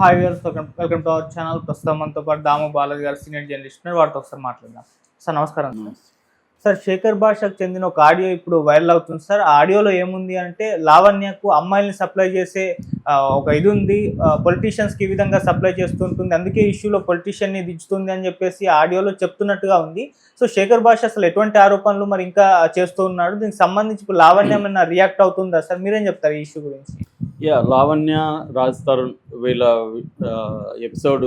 Hi viewers welcome welcome to our channel ప్రస్తుతం మనతో పాటు దాము బాలాజీ గారు సీనియర్ జర్నలిస్ట్ ఉన్నారు. వారితో ఒకసారి మాట్లాడదాం. సార్ నమస్కారం సార్. శేఖర్ భాషకు చెందిన ఒక ఆడియో ఇప్పుడు వైరల్ అవుతుంది సార్. ఆ ఆడియోలో ఏముంది అంటే లావణ్యకు అమ్మాయిల్ని సప్లై చేసే ఒక ఇది ఉంది. పొలిటీషియన్స్కి ఈ విధంగా సప్లై చేస్తుంటుంది అందుకే ఇష్యూలో పొలిటీషియన్ని దించుతుంది అని చెప్పేసి ఆడియోలో చెప్తున్నట్టుగా ఉంది. సో శేఖర్ భాష అసలు ఎటువంటి ఆరోపణలు మరి ఇంకా చేస్తూ ఉన్నాడు? దీనికి సంబంధించి ఇప్పుడు లావణ్య రియాక్ట్ అవుతుందా సార్? మీరేం చెప్తారు ఈ ఇష్యూ గురించి? యా లావణ్య రాజ్ తరుణ్ వీళ్ళ ఎపిసోడ్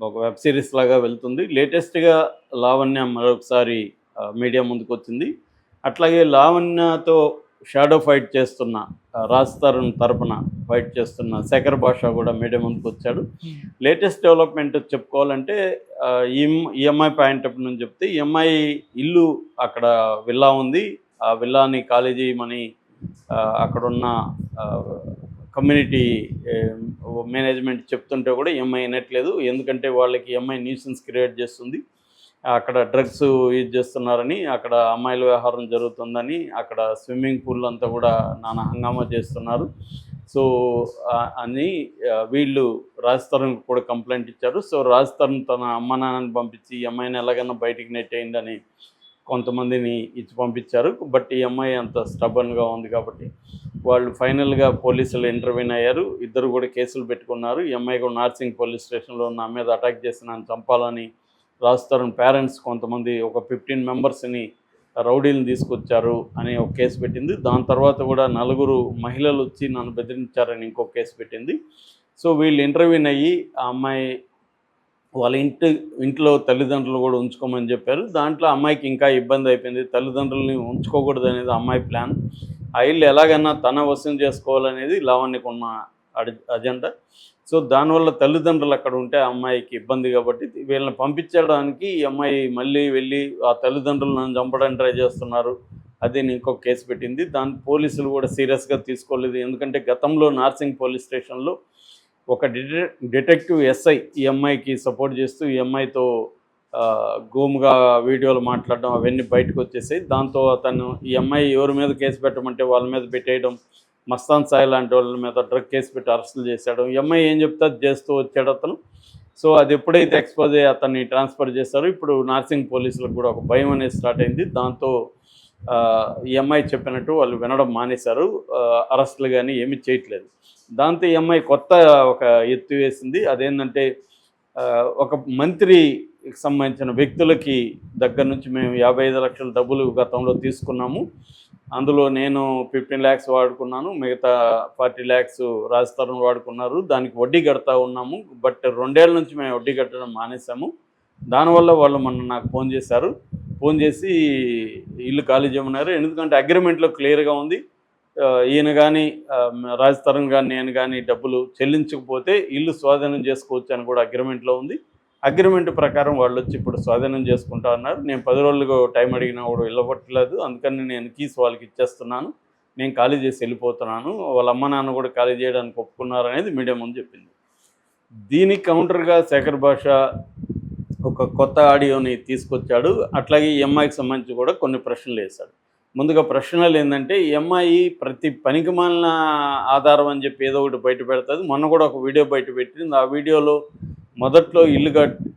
ఒక వెబ్ సిరీస్ లాగా వెళ్తుంది. లేటెస్ట్గా లావణ్య మరొకసారి మీడియా ముందుకు వచ్చింది. అట్లాగే లావణ్యతో షాడో ఫైట్ చేస్తున్న రాజ్ తరుణ్ తరపున ఫైట్ చేస్తున్న శేఖర్ భాష కూడా మీడియా ముందుకు వచ్చాడు. లేటెస్ట్ డెవలప్మెంట్ చెప్పుకోవాలంటే ఆ, ఈ ఈ అమ్మాయి పాయింట్ ఆఫ్ నుంచి చెప్తే ఈ అమ్మాయి ఇల్లు అక్కడ విల్లా ఉంది. ఆ విల్లాని ఖాళీ చేయమని ఆ, అక్కడున్న కమ్యూనిటీ మేనేజ్మెంట్ చెప్తుంటే కూడా ఎంఐ అనట్లేదు ఎందుకంటే వాళ్ళకి ఎంఐ న్యూసెన్స్ క్రియేట్ చేస్తుంది. అక్కడ డ్రగ్స్ యూజ్ చేస్తున్నారని అక్కడ అమ్మాయిల వ్యవహారం జరుగుతుందని అక్కడ స్విమ్మింగ్ పూల్ అంతా కూడా నానా హంగామా చేస్తున్నారు. సో అని వీళ్ళు రాజ్ తరుణ్ కూడా కంప్లైంట్ ఇచ్చారు. సో రాజ్ తరుణ్ తన అమ్మ నాన్నని పంపించి ఈ అమ్మాయిని ఎలాగైనా బయటికి నెట్టేయండి అని కొంతమందిని ఇచ్చి పంపించారు బట్ ఈ అమ్మాయి అంత స్టబన్గా ఉంది కాబట్టి వాళ్ళు ఫైనల్గా పోలీసులు ఇంటర్వ్యూన్ అయ్యారు. ఇద్దరు కూడా కేసులు పెట్టుకున్నారు. ఈ అమ్మాయి కూడా నార్సింగ్ పోలీస్ స్టేషన్లో నా మీద అటాక్ చేసి నన్ను చంపాలని రాజస్థాన్ పేరెంట్స్ కొంతమంది ఒక ఫిఫ్టీన్ మెంబర్స్ని రౌడీలను తీసుకొచ్చారు అని ఒక కేసు పెట్టింది. దాని తర్వాత కూడా నలుగురు మహిళలు వచ్చి నన్ను బెదిరించారని ఇంకో కేసు పెట్టింది. సో వీళ్ళు ఇంటర్వ్యూన్ అయ్యి ఆ అమ్మాయి వాళ్ళ ఇంటి ఇంట్లో తల్లిదండ్రులు కూడా ఉంచుకోమని చెప్పారు. దాంట్లో అమ్మాయికి ఇంకా ఇబ్బంది అయిపోయింది. తల్లిదండ్రులని ఉంచుకోకూడదు అనేది అమ్మాయి ప్లాన్. ఆ ఇల్లు ఎలాగైనా తన వశం చేసుకోవాలనేది లావణ్యకు ఉన్న అజెండా. సో దానివల్ల తల్లిదండ్రులు అక్కడ ఉంటే ఆ అమ్మాయికి ఇబ్బంది కాబట్టి వీళ్ళని పంపించడానికి ఈ అమ్మాయి మళ్ళీ వెళ్ళి ఆ తల్లిదండ్రులు నన్ను చంపడానికి ట్రై చేస్తున్నారు. అది ఇంకొక కేసు పెట్టింది. దాని పోలీసులు కూడా సీరియస్గా తీసుకోలేదు. ఎందుకంటే గతంలో నార్సింగ్ పోలీస్ స్టేషన్లో ఒక డిటెక్టివ్ ఎస్ఐ ఈ అమ్మాయికి సపోర్ట్ చేస్తూ ఈ అమ్మాయితో గోముగా వీడియోలు మాట్లాడడం అవన్నీ బయటకు వచ్చేసాయి. దాంతో అతను ఈ అమ్మాయి ఎవరి మీద కేసు పెట్టమంటే వాళ్ళ మీద పెట్టేయడం మస్తాన్ సాయి లాంటి వాళ్ళ మీద డ్రగ్ కేసు పెట్టి అరెస్టులు చేశాడు. ఈ అమ్మాయి ఏం చెప్తే అది చేస్తూ వచ్చాడు అతను. సో అది ఎప్పుడైతే ఎక్స్పోజ్ అయ్యి అతన్ని ట్రాన్స్ఫర్ చేశారో ఇప్పుడు నార్సింగ్ పోలీసులకు కూడా ఒక భయం అనేది స్టార్ట్ అయింది. దాంతో ఈ అమ్మాయి చెప్పినట్టు వాళ్ళు వినడం మానేశారు. అరెస్టులు కానీ ఏమీ చేయట్లేదు. దాంతో ఈ అమ్మాయి కొత్త ఒక ఎత్తు వేసింది. అదేంటంటే ఒక మంత్రికి సంబంధించిన వ్యక్తులకి దగ్గర నుంచి మేము యాభై ఐదు లక్షల డబ్బులు గతంలో తీసుకున్నాము. అందులో నేను ఫిఫ్టీన్ ల్యాక్స్ వాడుకున్నాను. మిగతా ఫార్టీ ల్యాక్స్ రాజస్థానం వాడుకున్నారు. దానికి వడ్డీ కడతా ఉన్నాము. బట్ రెండేళ్ళ నుంచి మేము వడ్డీ కట్టడం మానేసాము దానివల్ల వాళ్ళు మొన్న నాకు ఫోన్ చేశారు. ఫోన్ చేసి ఇల్లు ఖాళీ చేయమన్నారు. ఎందుకంటే అగ్రిమెంట్లో క్లియర్గా ఉంది. ఈయన కానీ రాజ్ తరుణ్ కానీ నేను కానీ డబ్బులు చెల్లించకపోతే ఇల్లు స్వాధీనం చేసుకోవచ్చు అని కూడా అగ్రిమెంట్లో ఉంది. అగ్రిమెంట్ ప్రకారం వాళ్ళు వచ్చి ఇప్పుడు స్వాధీనం చేసుకుంటా అన్నారు. నేను పది రోజులుగా టైం అడిగినా కూడా వెళ్ళబట్టలేదు అందుకని నేను కీస్ వాళ్ళకి ఇచ్చేస్తున్నాను. నేను ఖాళీ చేసి వెళ్ళిపోతున్నాను. వాళ్ళ అమ్మ నాన్న కూడా ఖాళీ చేయడానికి ఒప్పుకున్నారు అనేది మీడియా ముందు చెప్పింది. దీనికి కౌంటర్గా శేఖర్ భాష ఒక కొత్త ఆడియోని తీసుకొచ్చాడు. అట్లాగే ఈ అమ్మాయికి సంబంధించి కూడా కొన్ని ప్రశ్నలు వేశాడు. ముందుగా ప్రశ్నలు ఏంటంటే ఈ అమ్మాయి ప్రతి పనికి మాలిన ఆధారం అని చెప్పి ఏదో ఒకటి బయట పెడుతుంది. మొన్న కూడా ఒక వీడియో బయట పెట్టింది. ఆ వీడియోలో మొదట్లో ఇల్లు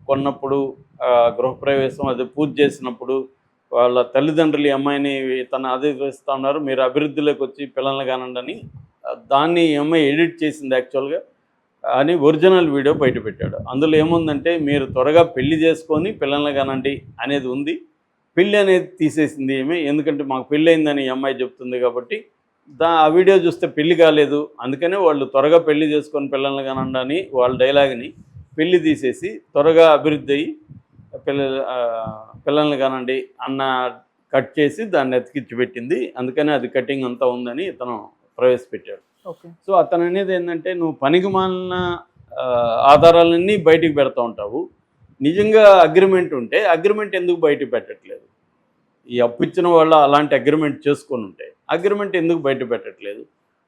కొన్నప్పుడు గృహప్రవేశం అది పూజ చేసినప్పుడు వాళ్ళ తల్లిదండ్రులు ఈ అమ్మాయిని తను ఆదేశిస్తూ ఉన్నారు మీరు అభివృద్ధిలోకి వచ్చి పిల్లల్ని కానండి అని దాన్ని ఈ అమ్మాయి ఎడిట్ చేసింది యాక్చువల్గా అని ఒరిజినల్ వీడియో బయట పెట్టాడు. అందులో ఏముందంటే మీరు త్వరగా పెళ్ళి చేసుకొని పిల్లల్ని కానండి అనేది ఉంది. పెళ్ళి అనేది తీసేసింది ఏమీ? ఎందుకంటే మాకు పెళ్ళి అయిందని ఈ అమ్మాయి చెప్తుంది కాబట్టి. దా ఆ వీడియో చూస్తే పెళ్ళి కాలేదు. అందుకనే వాళ్ళు త్వరగా పెళ్ళి చేసుకొని పిల్లల్ని కానండి అని వాళ్ళ డైలాగ్ని పెళ్ళి తీసేసి త్వరగా అభివృద్ధి అయ్యి పిల్ల పిల్లల్ని కానండి అన్న కట్ చేసి దాన్ని ఎతికిచ్చి పెట్టింది. అందుకనే అది కటింగ్ అంతా ఉందని ఇతను ప్రవేశపెట్టాడు. సో అతను అనేది ఏంటంటే నువ్వు పనికి మాలిన ఆధారాలన్నీ బయటికి పెడతా ఉంటావు. నిజంగా అగ్రిమెంట్ ఉంటే అగ్రిమెంట్ ఎందుకు బయట పెట్టట్లేదు? ఈ అప్పు ఇచ్చిన వాళ్ళు అలాంటి అగ్రిమెంట్ చేసుకొని ఉంటాయి అగ్రిమెంట్ ఎందుకు బయట పెట్టట్లేదు?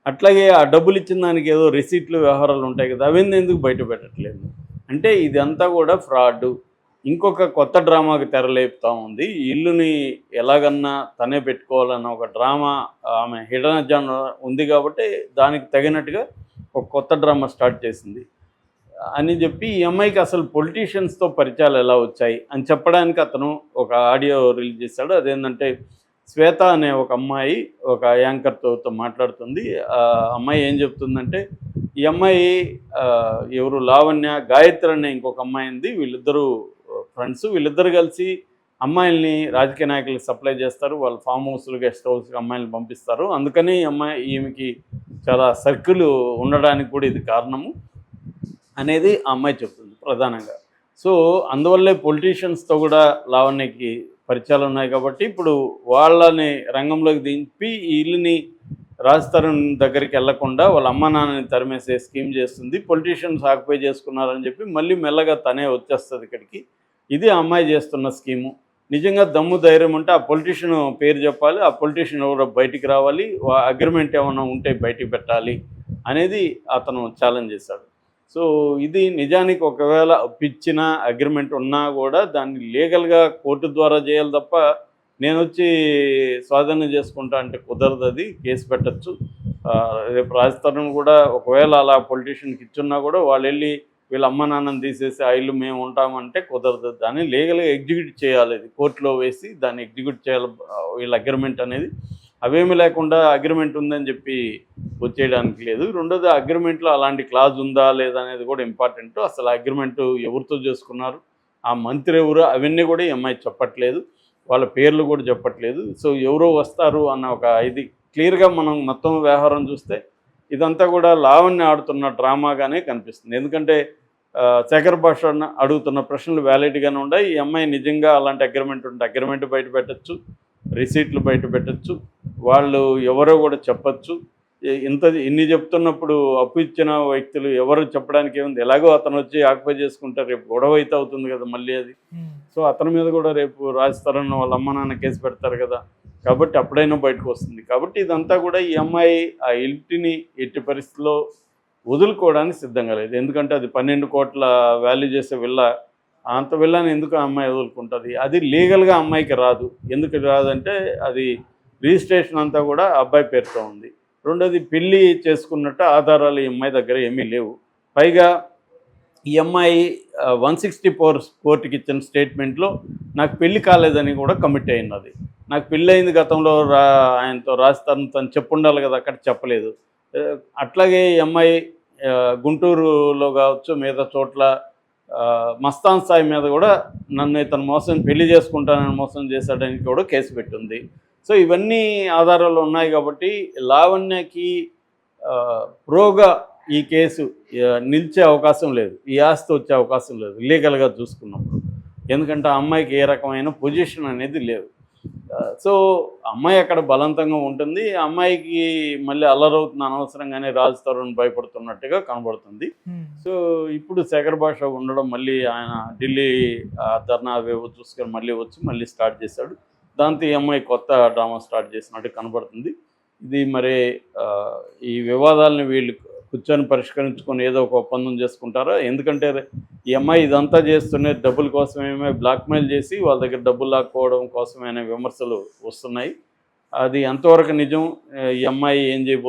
అట్లాగే ఆ డబ్బులు ఇచ్చిన దానికి ఏదో రిసీట్లు వ్యవహారాలు ఉంటాయి కదా అవన్నీ ఎందుకు బయట పెట్టట్లేదు? అంటే ఇదంతా కూడా ఫ్రాడ్. ఇంకొక కొత్త డ్రామాకి తెరలేపుతా ఉంది. ఇల్లుని ఎలాగన్నా తనే పెట్టుకోవాలన్న ఒక డ్రామా ఆమె హిడన్ జాన్ ఉంది కాబట్టి దానికి తగినట్టుగా ఒక కొత్త డ్రామా స్టార్ట్ చేసింది. అని చెప్పి ఈ అమ్మాయికి అసలు పొలిటీషియన్స్తో పరిచయాలు ఎలా వచ్చాయి అని చెప్పడానికి అతను ఒక ఆడియో రిలీజ్ చేశాడు. అదేంటంటే శ్వేత అనే ఒక అమ్మాయి ఒక యాంకర్తో మాట్లాడుతుంది. ఆ అమ్మాయి ఏం చెప్తుందంటే ఈ అమ్మాయి ఎవరు లావణ్య గాయత్రి అనే ఇంకొక అమ్మాయి ఉంది. వీళ్ళిద్దరూ ఫ్రెండ్స్ వీళ్ళిద్దరు కలిసి అమ్మాయిల్ని రాజకీయ నాయకులకు సప్లై చేస్తారు. వాళ్ళు ఫామ్ హౌస్లు గెస్ట్ హౌస్కి అమ్మాయిల్ని పంపిస్తారు. అందుకని ఈ అమ్మాయి ఈమెకి చాలా సర్కిల్ ఉండడానికి కూడా ఇది కారణము అనేది ఆ అమ్మాయి చెప్తుంది ప్రధానంగా. సో అందువల్లే పొలిటీషియన్స్తో కూడా లావణ్యకి పరిచయాలు ఉన్నాయి కాబట్టి ఇప్పుడు వాళ్ళని రంగంలోకి దింపి వీళ్ళని రాజస్థానం రాజ్ దగ్గరికి వెళ్ళకుండా వాళ్ళ అమ్మ నాన్నని తరిమేసే స్కీమ్ చేస్తుంది. పొలిటీషియన్స్ ఆక్యుపై చేసుకున్నారని చెప్పి మళ్ళీ మెల్లగా తనే వచ్చేస్తుంది ఇక్కడికి. ఇది అమ్మాయి చేస్తున్న స్కీము. నిజంగా దమ్ము ధైర్యం ఉంటే ఆ పొలిటీషియన్ పేరు చెప్పాలి ఆ పొలిటీషియన్ ఎవరో బయటికి రావాలి అగ్రిమెంట్ ఏమైనా ఉంటే బయటికి పెట్టాలి అనేది అతను ఛాలెంజ్ చేశాడు. సో ఇది నిజానికి ఒకవేళ పిచ్చిన అగ్రిమెంట్ ఉన్నా కూడా దాన్ని లీగల్గా కోర్టు ద్వారా చేయాలి తప్ప నేను వచ్చి స్వాధీనం చేసుకుంటా అంటే కుదరదు అది కేసు పెట్టచ్చు. రేపు రాజస్థానం కూడా ఒకవేళ అలా పొలిటీషియన్కి ఇచ్చున్నా కూడా వాళ్ళు వెళ్ళి వీళ్ళ అమ్మ నాన్నని తీసేసి ఆయిల్ మేము ఉంటామంటే కుదరదు దాన్ని లీగల్గా ఎగ్జిక్యూట్ చేయాలి ఇది కోర్టులో వేసి దాన్ని ఎగ్జిక్యూట్ చేయాలి వీళ్ళ అగ్రిమెంట్ అనేది. అవేమి లేకుండా అగ్రిమెంట్ ఉందని చెప్పి వచ్చేయడానికి లేదు. రెండోది అగ్రిమెంట్లో అలాంటి క్లాజ్ ఉందా లేదా అనేది కూడా ఇంపార్టెంట్. అసలు అగ్రిమెంట్ ఎవరితో చేసుకున్నారు? ఆ మంత్రి ఎవరు? అవన్నీ కూడా ఎంఐ చెప్పట్లేదు. వాళ్ళ పేర్లు కూడా చెప్పట్లేదు. సో ఎవరో వస్తారు అన్న ఒక ఇది క్లియర్గా మనం మొత్తం వ్యవహారం చూస్తే ఇదంతా కూడా లావణ్య ఆడుతున్న డ్రామాగానే కనిపిస్తుంది. ఎందుకంటే శేఖర్ భాష అన్న అడుగుతున్న ప్రశ్నలు వ్యాలిడ్గానే ఉన్నాయి. ఈ అమ్మాయి నిజంగా అలాంటి అగ్రిమెంట్ ఉంటే అగ్రిమెంట్ బయట పెట్టచ్చు రిసీట్లు బయట పెట్టచ్చు వాళ్ళు ఎవరో కూడా చెప్పచ్చు. ఇంత ఇన్ని చెప్తున్నప్పుడు అప్పు ఇచ్చిన వ్యక్తులు ఎవరు చెప్పడానికి ఏముంది ఎలాగో అతను వచ్చి ఆక్యుపై చేసుకుంటారు రేపు గొడవ అయితే అవుతుంది కదా మళ్ళీ అది. సో అతని మీద కూడా రేపు రాజస్థాన్ వాళ్ళ అమ్మ నాన్న కేసు పెడతారు కదా. కాబట్టి అప్పుడైనా బయటకు వస్తుంది. కాబట్టి ఇదంతా కూడా ఈ అమ్మాయి ఆ ఇంటిని ఎట్టి పరిస్థితిలో వదులుకోవడానికి సిద్ధంగా లేదు. ఎందుకంటే అది పన్నెండు కోట్ల వాల్యూ చేసే విల్ల. అంత విల్లని ఎందుకు ఆ అమ్మాయి వదులుకుంటుంది? అది లీగల్గా అమ్మాయికి రాదు. ఎందుకు రాదంటే అది రిజిస్ట్రేషన్ అంతా కూడా అబ్బాయి పేరుతో ఉంది. రెండోది పెళ్ళి చేసుకున్నట్టు ఆధారాలు ఈ అమ్మాయి దగ్గర ఏమీ లేవు. పైగా ఈ అమ్మాయి వన్ సిక్స్టీ ఫోర్ కోర్టుకి ఇచ్చిన స్టేట్మెంట్లో నాకు పెళ్ళి కాలేదని కూడా కమిట్ అయినది. నాకు పెళ్ళి అయింది గతంలో రా ఆయనతో రాస్తాను తను చెప్పుండాలి కదా అక్కడ చెప్పలేదు. అట్లాగే ఈ అమ్మాయి గుంటూరులో కావచ్చు మిగతా చోట్ల మస్తాన్ సాయి మీద కూడా నన్ను ఇతను మోసం పెళ్ళి చేసుకుంటానని మోసం చేశాడని కూడా కేసు పెట్టింది. సో ఇవన్నీ ఆధారాలు ఉన్నాయి కాబట్టి లావణ్యకి ప్రోగా ఈ కేసు నిలిచే అవకాశం లేదు. ఈ ఆస్తి వచ్చే అవకాశం లేదు. లీగల్గా చూసుకున్నప్పుడు. ఎందుకంటే ఆ అమ్మాయికి ఏ రకమైన పొజిషన్ అనేది లేదు. సో అమ్మాయి అక్కడ బలవంతంగా ఉంటుంది. అమ్మాయికి మళ్ళీ అల్లరవుతున్న అనవసరంగానే రాజ్ తరుణ్ భయపడుతున్నట్టుగా కనబడుతుంది. సో ఇప్పుడు శేఖర్ భాష ఉండడం మళ్ళీ ఆయన ఢిల్లీ ధర్నా అవేవో చూసుకొని మళ్ళీ వచ్చి మళ్ళీ స్టార్ట్ చేశాడు. దాంతో ఈ అమ్మాయి కొత్త డ్రామా స్టార్ట్ చేసినట్టు కనబడుతుంది. ఇది మరి ఈ వివాదాలని వీళ్ళు కూర్చొని పరిష్కరించుకొని ఏదో ఒక ఒప్పందం చేసుకుంటారా? ఎందుకంటే ఈ అమ్మాయి ఇదంతా చేస్తూనే డబ్బుల కోసమేమే బ్లాక్మెయిల్ చేసి వాళ్ళ దగ్గర డబ్బులు లాక్కోవడం కోసమే అనే విమర్శలు వస్తున్నాయి. అది ఎంతవరకు నిజం? ఈ అమ్మాయి ఏం చేయబో